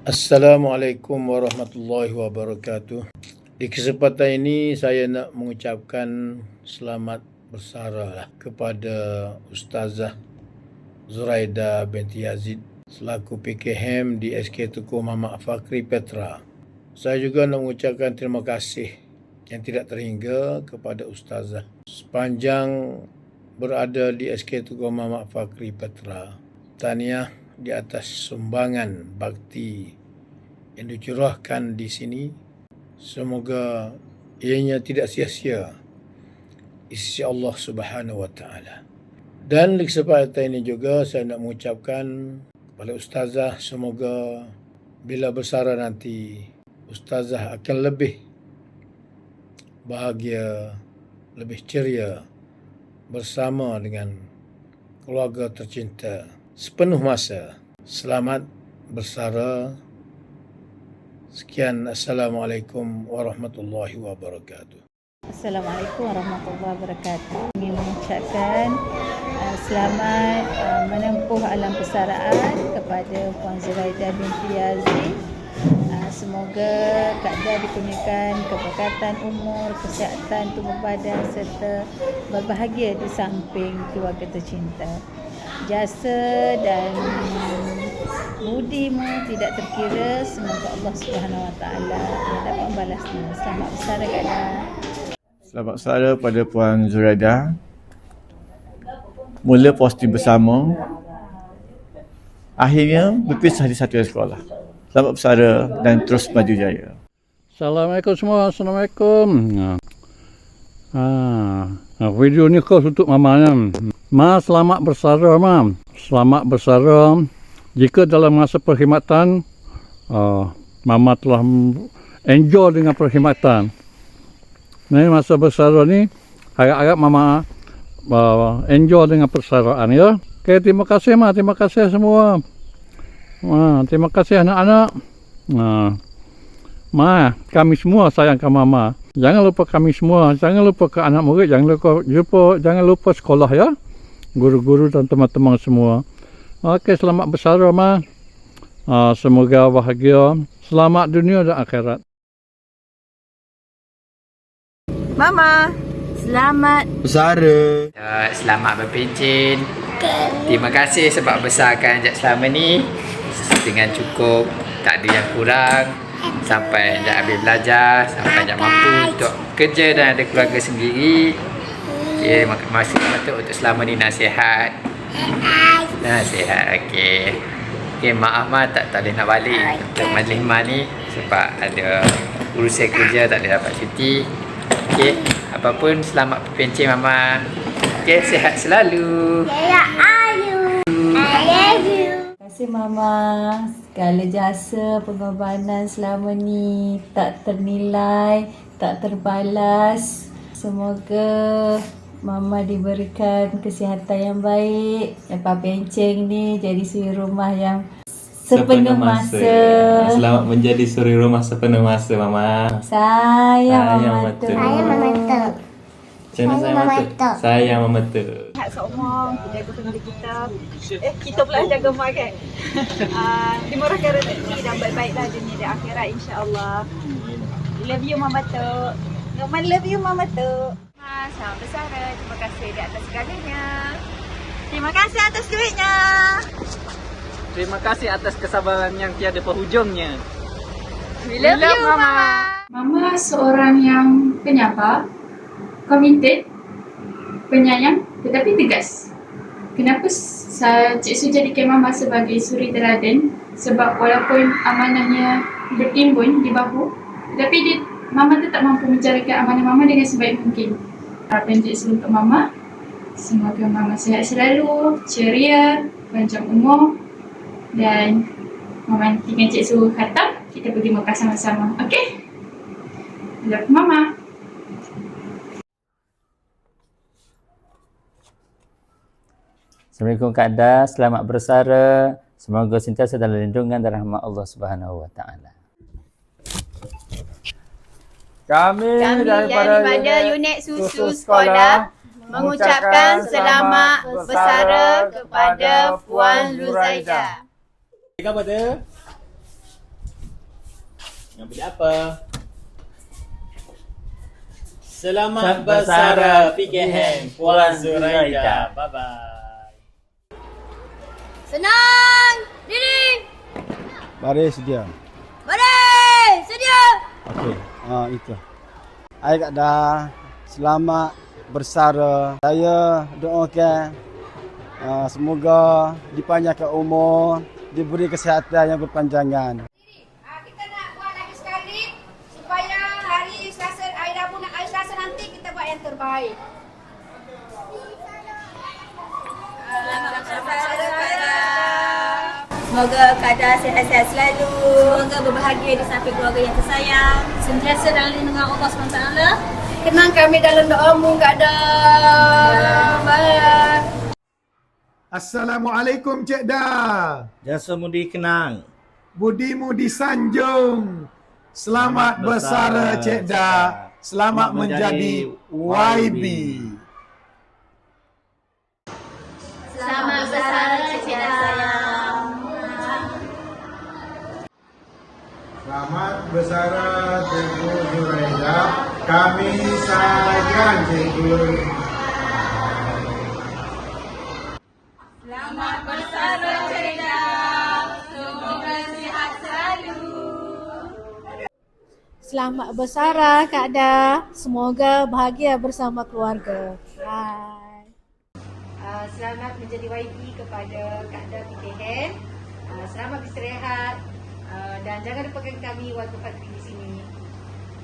Assalamualaikum warahmatullahi wabarakatuh. Di kesempatan ini saya nak mengucapkan selamat bersara kepada Ustazah Zuraida binti Yazid selaku PKM di SK Tuku Muhammad Fakri Petra. Saya juga nak mengucapkan terima kasih yang tidak terhingga kepada Ustazah sepanjang berada di SK Tuku Muhammad Fakri Petra. Tahniah di atas sumbangan bakti yang dicurahkan di sini. Semoga ianya tidak sia-sia di sisi Allah Subhanahu wa taala. Dan di kesempatan ini juga saya nak mengucapkan kepada ustazah semoga bila bersara nanti ustazah akan lebih bahagia, lebih ceria bersama dengan keluarga tercinta sepenuh masa. Selamat bersara. Sekian. Assalamualaikum warahmatullahi wabarakatuh. Assalamualaikum warahmatullahi wabarakatuh. Ingin mengucapkan uh, selamat uh, menempuh alam persaraan kepada Puan Zuraida binti Yazid. Uh, semoga keadaan dikurniakan keberkatan umur, kesihatan tubuh badan serta berbahagia di samping keluarga tercinta jasa dan budimu tidak terkira semoga Allah Subhanahu Wa Taala dapat membalasnya selamat bersara kepada Selamat bersara pada Puan Zuraida Mula posting bersama Akhirnya berpisah di satu sekolah Selamat bersara dan terus maju jaya Assalamualaikum semua. Assalamualaikum. Ha. ha. Video ni kau untuk mama kan. Ma selamat bersara ma. Selamat bersara. Jika dalam masa perkhidmatan uh, mama telah enjoy dengan perkhidmatan. Ni masa bersara ni harap-harap mama uh, enjoy dengan persaraan ya. Okay, terima kasih ma, terima kasih semua. Ma, terima kasih anak-anak. Nah. Ma, kami semua sayangkan mama. Jangan lupa kami semua, jangan lupa ke anak murid, jangan lupa jangan lupa sekolah ya. Guru-guru dan teman-teman semua. Okey, selamat bersara ma. Uh, semoga bahagia. Selamat dunia dan akhirat. Mama. Selamat Bersara Uh, selamat berpencin Terima kasih sebab besarkan Jad selama ni dengan cukup, tak ada yang kurang sampai Jad habis belajar, sampai Jad mampu untuk kerja dan ada keluarga sendiri. Okay, mak- masih patut untuk selama ni nasihat. Nasihat, okey. Okay, maaf Ma tak, tak boleh nak balik untuk majlis Ma ni sebab ada urusan kerja tak boleh dapat cuti. Okey, apapun selamat berpencing Mama. Okey, sihat selalu. Terima kasih Mama. Segala jasa pengorbanan selama ni tak ternilai, tak terbalas. Semoga Mama diberikan kesihatan yang baik. Lepas penceng ni jadi suri rumah yang sepenuh masa. Selamat menjadi suri rumah sepenuh masa, Mama. Sayang Mama Sayang tu. betul. Sayang Mama tu. Macam mana sayang Mama tu? Sayang Mama tu. Sihat seumur, jaga family kita. Eh, kita pula jaga mak kan. uh, dimurahkan rezeki dan baik-baiklah dunia dan akhirat insya-Allah. Love you Mama tu. Mama love you Mama tu. Selamat bersara. Terima kasih di atas segalanya. Terima kasih atas duitnya. Terima kasih atas kesabaran yang tiada penghujungnya. We love, you Mama. Mama seorang yang penyapa, komited, penyayang tetapi tegas. Kenapa sa- Cik Su jadikan Mama sebagai suri teladan? Sebab walaupun amanahnya bertimbun di bahu, tetapi dia, Mama tetap mampu menjalankan amanah Mama dengan sebaik mungkin. Cik Su untuk Mama, semoga Mama sihat selalu, ceria, panjang umur dan Mama nanti dengan Cik Su khatam, kita pergi Mekah sama-sama. Okey? Love Mama. Assalamualaikum Kak Da, selamat bersara. Semoga sentiasa dalam lindungan dan rahmat Allah Subhanahu wa taala. Kami, Kami daripada unit susu sekolah mengucapkan selamat bersara kepada Puan Luzaida. Apa tu? Nak beli apa? Selamat bersara PKM Puan Zuraida. Bye-bye. Senang! Diri! Baris sedia. Baris! Sedia! Okey. Ha itu. Ai Kak dah selamat bersara. Saya doakan uh, semoga dipanjangkan umur, diberi kesihatan yang berpanjangan. Kita Semoga keadaan sihat-sihat selalu. Semoga berbahagia di samping keluarga yang tersayang. Sentiasa dalam lindungan Allah SWT. Kenang kami dalam doamu. Bye. Assalamualaikum Cik Da. Jasa mudi kenang. Budimu disanjung. Selamat bersara Cik Da. Selamat menjadi YB. Selamat bersara, Cik Dan Selamat bersara Cikgu Zuraida. Kami sayang Cikgu. Selamat bersara, Dan. Semoga sihat selalu. Selamat bersara Kak Da. Semoga bahagia bersama keluarga. Bye. Uh, selamat menjadi YB kepada Kak Da PKN. Uh, selamat beristirahat uh, dan jangan lupakan kami waktu pagi di sini.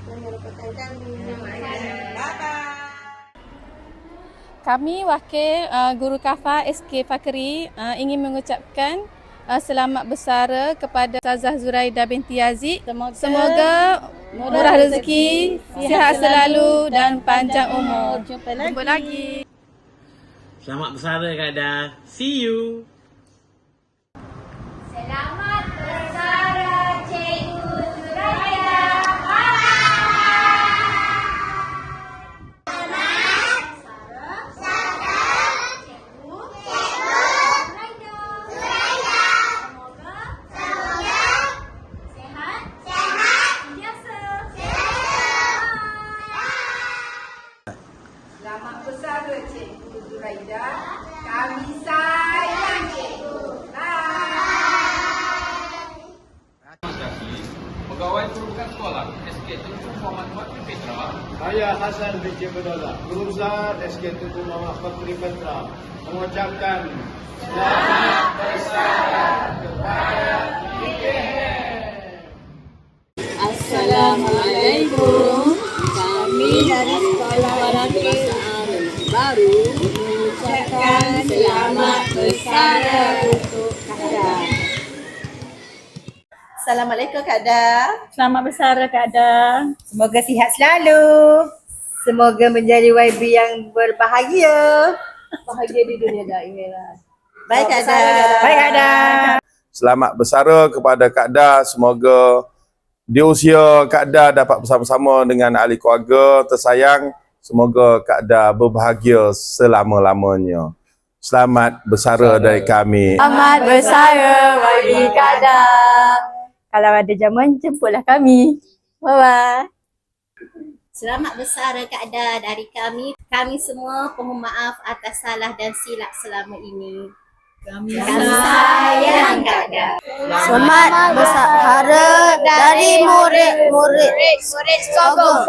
Jangan lupakan kami. Bye-bye. Kami wakil uh, Guru Kafa SK Fakri uh, ingin mengucapkan uh, selamat bersara kepada Ustazah Zuraida binti Yazid. Semoga, Semoga murah rezeki, sihat selalu dan panjang umur. Jumpa lagi. Jumpa lagi. Selamat bersara Kak. See you. Selamat bersara Cikgu Zuraida. Selamat bersara Cikgu Zuraida. Kami sayang Hasan bin Jibadullah, Guru Besar SK Tuku Muhammad Fakri Patra mengucapkan selamat bersara kepada Assalamualaikum. Kami dari Sekolah Bahasa Baru mengucapkan selamat bersara Assalamualaikum Kak Da. Selamat bersara Kada. Semoga sihat selalu. Semoga menjadi YB yang berbahagia. Bahagia di dunia dan akhirat. Baik Kak Da. Baik Kak Da. Selamat bersara kepada Kak Da. Semoga di usia Kak Da dapat bersama-sama dengan ahli keluarga tersayang. Semoga Kak Da berbahagia selama-lamanya. Selamat bersara dari kami. Selamat bersara bagi Kada. Kalau ada jamuan, jemputlah kami. Bye-bye. Selamat bersara Kak Da dari kami. Kami semua mohon maaf atas salah dan silap selama ini. Kami sayang Kak Da. Selamat bersara dari murid-murid murid Sogong.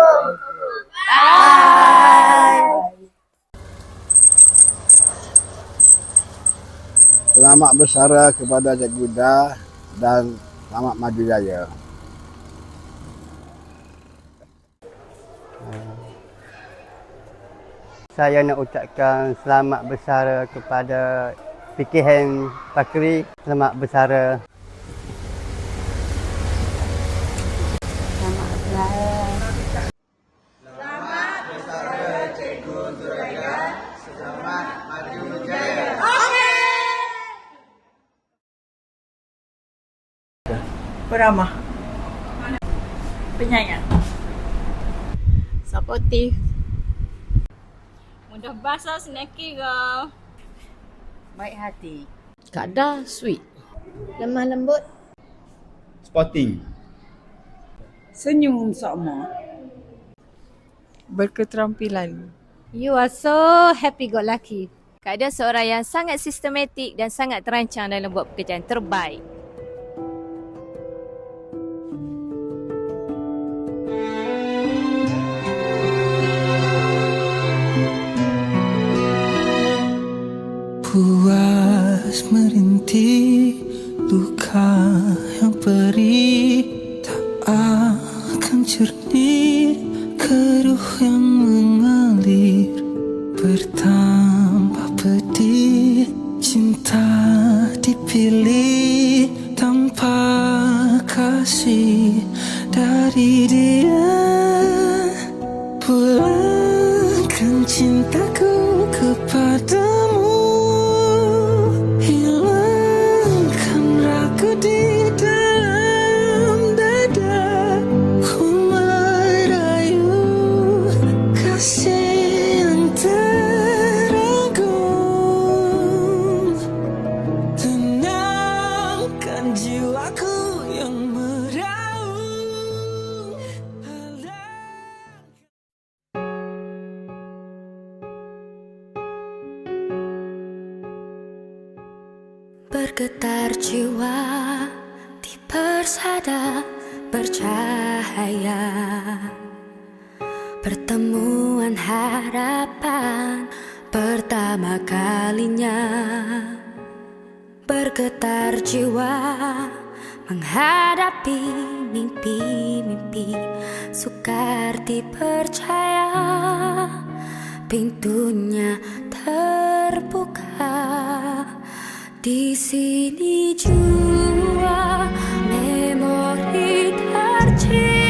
Selamat bersara kepada Cikgu Da dan selamat maju jaya. Saya nak ucapkan selamat bersara kepada PKN Fakri. Selamat bersara. Beramah. Penyayang. Supportive. Mudah basah snacky ke. Baik hati. Kada sweet. Lemah lembut. Sporting. Senyum sama. Berketerampilan. You are so happy go lucky. Kak ada seorang yang sangat sistematik dan sangat terancang dalam buat pekerjaan terbaik. Puas merintih luka yang perih bercahaya. Pertemuan harapan pertama kalinya Bergetar jiwa menghadapi mimpi-mimpi Sukar dipercaya. Pintunya terbuka di sini juga tears.